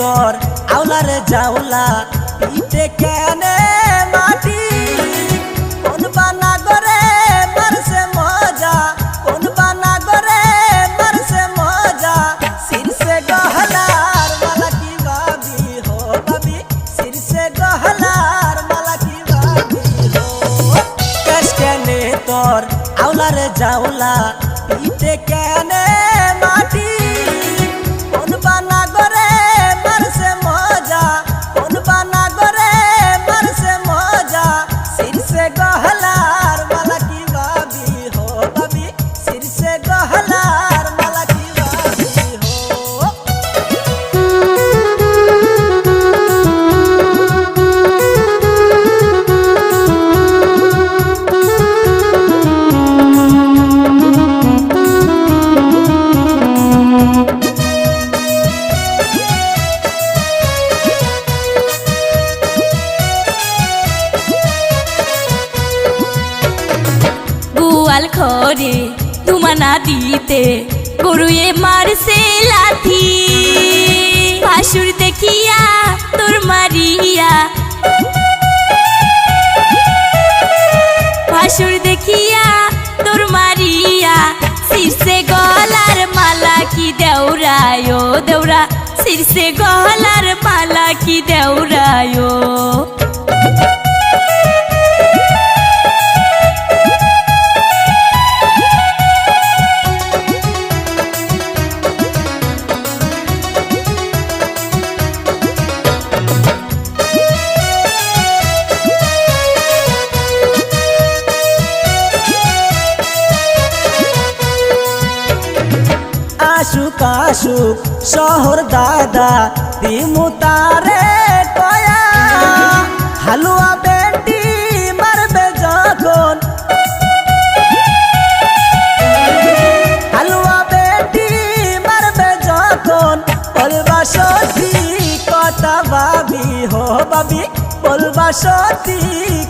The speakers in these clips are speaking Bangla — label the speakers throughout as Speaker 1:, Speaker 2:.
Speaker 1: তোর আউলারে জাউলা পিঠে কেনে মাটি। কোন বানা করে মারছে মজা, কোন বানা করে মারছে মজা। শীর্ষে গহলার মালা কি ভাবি হো ভাবি? শীর্ষে গহলার মালা কি ভাবি হো? কেশ কেনে তোর আউলারে জাউলা পিঠে কেনে
Speaker 2: গোয়াল ঘরে তুমানা দিতে, গরুয়ে মারছে লাথি। ভাসুর দেখিয়া তোর মারিয়া। ভাসুর দেখিয়া তোর মারিয়া। শীর্ষে গলার মালা কি দেউরায় দেউরা শীর্ষে গলার মালা কি দেউরায় ও।
Speaker 1: আশুক আশুক শহর দাদা, দিমু তারে কয়া। হালুয়া বেটি মারবে যখন। হালুয়া বেটি মারবে যখন। বলবা কথা ভাবি হো ভাবি, বলবা সত্যি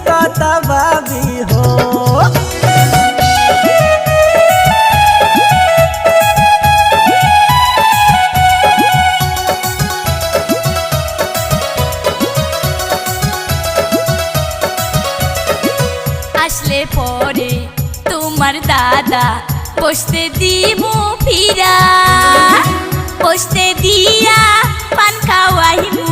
Speaker 1: কথা ভাবি হো।
Speaker 2: পরে তোমার দাদা বসতে দিমু ফিরা বসতে দিয়া পান খাওয়াইমু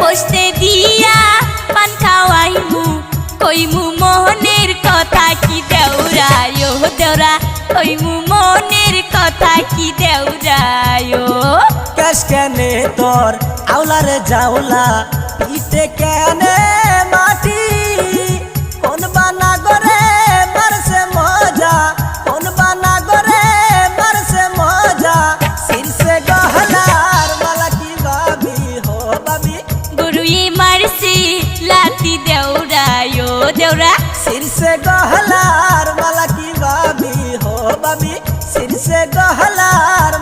Speaker 2: বসতে দিয়া পান খাওয়াইমু কইমু মোহনের কথা কি দেউরায়? দেউরা, কইমু মনের কথা কি দেউরায়? ও।
Speaker 1: ক্যাশ কেনে তোর আউলারে জাউলা শীর্ষে গহলার মালা কি বাবি হো বাবি শীর্ষে গহলার